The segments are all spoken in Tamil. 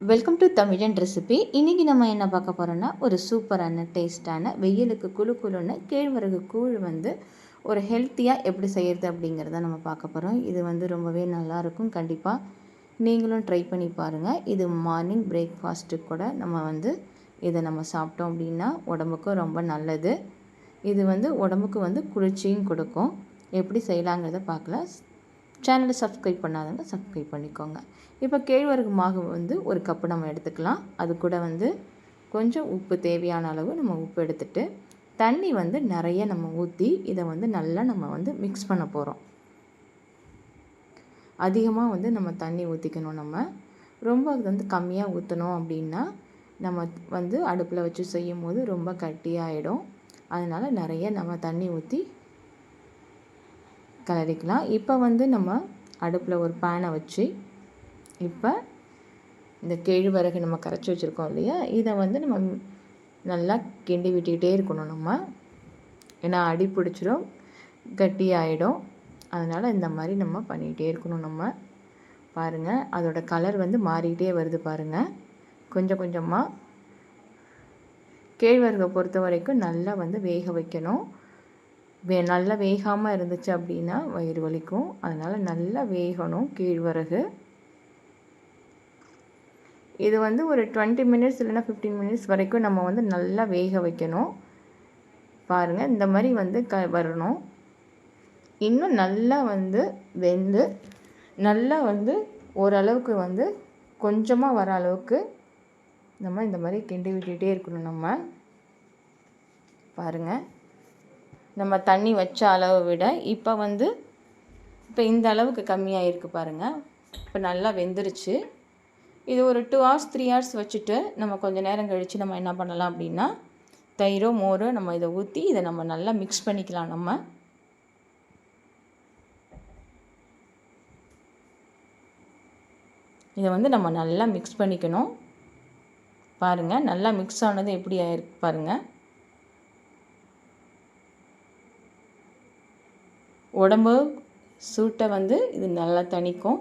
வெல்கம் டு தமிழன் ரெசிபி இன்றைக்கி நம்ம என்ன பார்க்க போகிறோன்னா ஒரு சூப்பரான டேஸ்ட்டான வெயிலுக்கு குழு குழுன்னு கேழ்வரகு கூழ் வந்து ஒரு ஹெல்த்தியாக எப்படி செய்கிறது அப்படிங்கிறத நம்ம பார்க்க போகிறோம் இது வந்து ரொம்பவே நல்லாயிருக்கும். கண்டிப்பாக நீங்களும் ட்ரை பண்ணி பாருங்கள் இது மார்னிங் பிரேக்ஃபாஸ்ட்டு கூட நம்ம வந்து இதை நம்ம சாப்பிட்டோம் அப்படின்னா உடம்புக்கும் ரொம்ப நல்லது. இது வந்து உடம்புக்கு வந்து குளிர்ச்சியும் கொடுக்கும். எப்படி செய்யலாங்கிறத பார்க்கலாம். சேனலை சப்ஸ்கிரைப் பண்ணாதவங்க சப்ஸ்கிரைப் பண்ணிக்கோங்க. இப்போ கேழ்வரகு மாவு வந்து ஒரு கப்பு நம்ம எடுத்துக்கலாம். அது கூட வந்து கொஞ்சம் உப்பு தேவையான அளவு நம்ம உப்பு எடுத்துட்டு தண்ணி வந்து நிறைய நம்ம ஊற்றி இதை வந்து நல்லா நம்ம வந்து மிக்ஸ் பண்ண போகிறோம் அதிகமாக வந்து நம்ம தண்ணி ஊற்றிக்கணும் நம்ம. ரொம்ப அது வந்து கம்மியாக ஊற்றணும் அப்படின்னா நம்ம வந்து அடுப்பில் வச்சு செய்யும் போது ரொம்ப கட்டியாகிடும் அதனால் நிறைய நம்ம தண்ணி ஊற்றி கிளறிக்கலாம் இப்போ வந்து நம்ம அடுப்பில் ஒரு பேனை வச்சு இப்போ இந்த கேழ்வரகு நம்ம கரைச்சி வச்சுருக்கோம் இல்லையா? இதை வந்து நம்ம நல்லா கிண்டி விட்டுக்கிட்டே இருக்கணும் நம்ம. ஏன்னா அடி பிடிச்சிரும் கட்டி ஆகிடும் அதனால் இந்த மாதிரி நம்ம பண்ணிகிட்டே இருக்கணும் நம்ம. பாருங்கள் அதோட கலர் வந்து மாறிக்கிட்டே வருது பாருங்கள் கொஞ்சம் கொஞ்சமாக கேழ்வரகை பொறுத்த வரைக்கும் நல்லா வந்து வேக வைக்கணும். வே நல்லா வேகாமல் இருந்துச்சு அப்படின்னா வயிறு வலிக்கும். அதனால் நல்லா வேகணும் கீழ்வரகு. இது வந்து ஒரு டுவெண்ட்டி மினிட்ஸ் இல்லைன்னா ஃபிஃப்டீன் மினிட்ஸ் வரைக்கும் நம்ம வந்து நல்லா வேக வைக்கணும். பாருங்கள் இந்த மாதிரி வந்து க வரணும். இன்னும் நல்லா வந்து வெந்து நல்லா வந்து ஓரளவுக்கு வந்து கொஞ்சமாக வர அளவுக்கு நம்ம இந்த மாதிரி கிண்டி விட்டுகிட்டே இருக்கணும் நம்ம. பாருங்கள் நம்ம தண்ணி வச்ச அளவை விட இப்போ வந்து இப்போ இந்த அளவுக்கு கம்மியாக இருக்குது பாருங்கள் இப்போ நல்லா வெந்துருச்சு. இது ஒரு டூ ஹவர்ஸ் த்ரீ ஹவர்ஸ் வச்சுட்டு நம்ம கொஞ்சம் நேரம் கழித்து நம்ம என்ன பண்ணலாம் அப்படின்னா தயிரோ மோரோ நம்ம இதை ஊற்றி இதை நம்ம நல்லா மிக்ஸ் பண்ணிக்கலாம் நம்ம. இதை வந்து நம்ம நல்லா மிக்ஸ் பண்ணிக்கணும். பாருங்கள் நல்லா மிக்ஸ் ஆனது எப்படி ஆயிருக்கு பாருங்கள் உடம்பு சூட்டை வந்து இது நல்லா தணிக்கும்.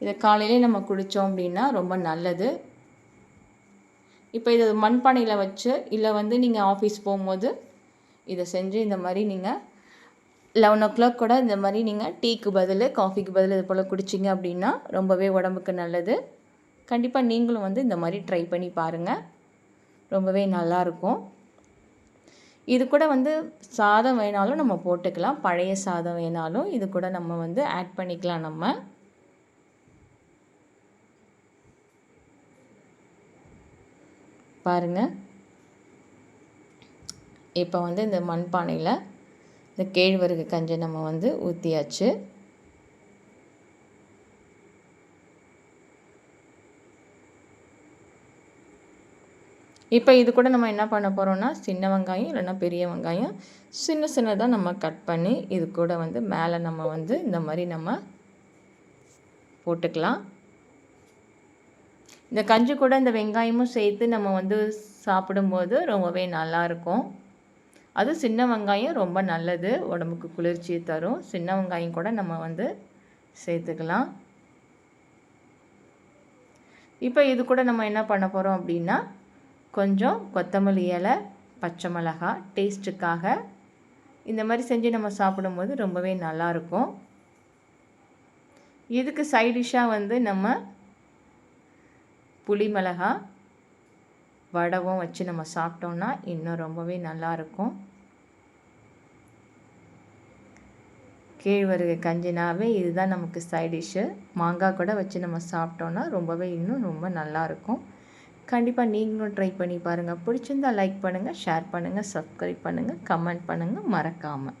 இதை காலையிலே நம்ம குடித்தோம் அப்படின்னா ரொம்ப நல்லது. இப்போ இதை மண்பானையில் வச்சு இல்லை வந்து நீங்கள் ஆஃபீஸ் போகும்போது இதை செஞ்சு இந்த மாதிரி நீங்கள் லெவன் ஓ கிளாக் கூட இந்த மாதிரி நீங்கள் டீக்கு பதில் காஃபிக்கு பதில் இது போல் குடிச்சிங்க அப்படின்னா ரொம்பவே உடம்புக்கு நல்லது. கண்டிப்பாக நீங்களும் வந்து இந்த மாதிரி ட்ரை பண்ணி பாருங்கள் ரொம்பவே நல்லாயிருக்கும் இது கூட வந்து சாதம் வேணாலும் நம்ம போட்டுக்கலாம். பழைய சாதம் வேணாலும் இது கூட நம்ம வந்து ஆட் பண்ணிக்கலாம் நம்ம. பாருங்கள் இப்போ வந்து இந்த மண்பானையில் இந்த கேழ்வரகு கஞ்சி நம்ம வந்து ஊற்றியாச்சு இப்போ இது கூட நம்ம என்ன பண்ண போகிறோம்னா சின்ன வெங்காயம் இல்லைன்னா பெரிய வெங்காயம் சின்ன சின்னதாக நம்ம கட் பண்ணி இது கூட வந்து மேலே நம்ம வந்து இந்த மாதிரி நம்ம போட்டுக்கலாம். இந்த கஞ்சி கூட இந்த வெங்காயமும் சேர்த்து நம்ம வந்து சாப்பிடும்போது ரொம்பவே நல்லாயிருக்கும் அது சின்ன வெங்காயம் ரொம்ப நல்லது உடம்புக்கு குளிர்ச்சியை தரும். சின்ன வெங்காயம் கூட நம்ம வந்து சேர்த்துக்கலாம். இப்போ இது கூட நம்ம என்ன பண்ண போகிறோம் அப்படின்னா கொஞ்சம் கொத்தமல்லி இலை பச்சை மிளகா டேஸ்ட்டுக்காக இந்த மாதிரி செஞ்சு நம்ம சாப்பிடும்போது ரொம்பவே நல்லாயிருக்கும். இதுக்கு சைடிஷ்ஷாக வந்து நம்ம புளி மிளகா வடவும் வச்சு நம்ம சாப்பிட்டோம்னா இன்னும் ரொம்பவே நல்லாயிருக்கும். கேழ்வரகு கஞ்சினாவே இதுதான் நமக்கு சைடிஷ்ஷு மாங்காய் கூட வச்சு நம்ம சாப்பிட்டோன்னா ரொம்பவே இன்னும் ரொம்ப நல்லாயிருக்கும். கண்டிப்பாக நீங்களும் ட்ரை பண்ணி பாருங்கள் பிடிச்சிருந்தா லைக் பண்ணுங்கள் ஷேர் பண்ணுங்கள் சப்ஸ்கிரைப் பண்ணுங்கள் கமெண்ட் பண்ணுங்கள் மறக்காமல்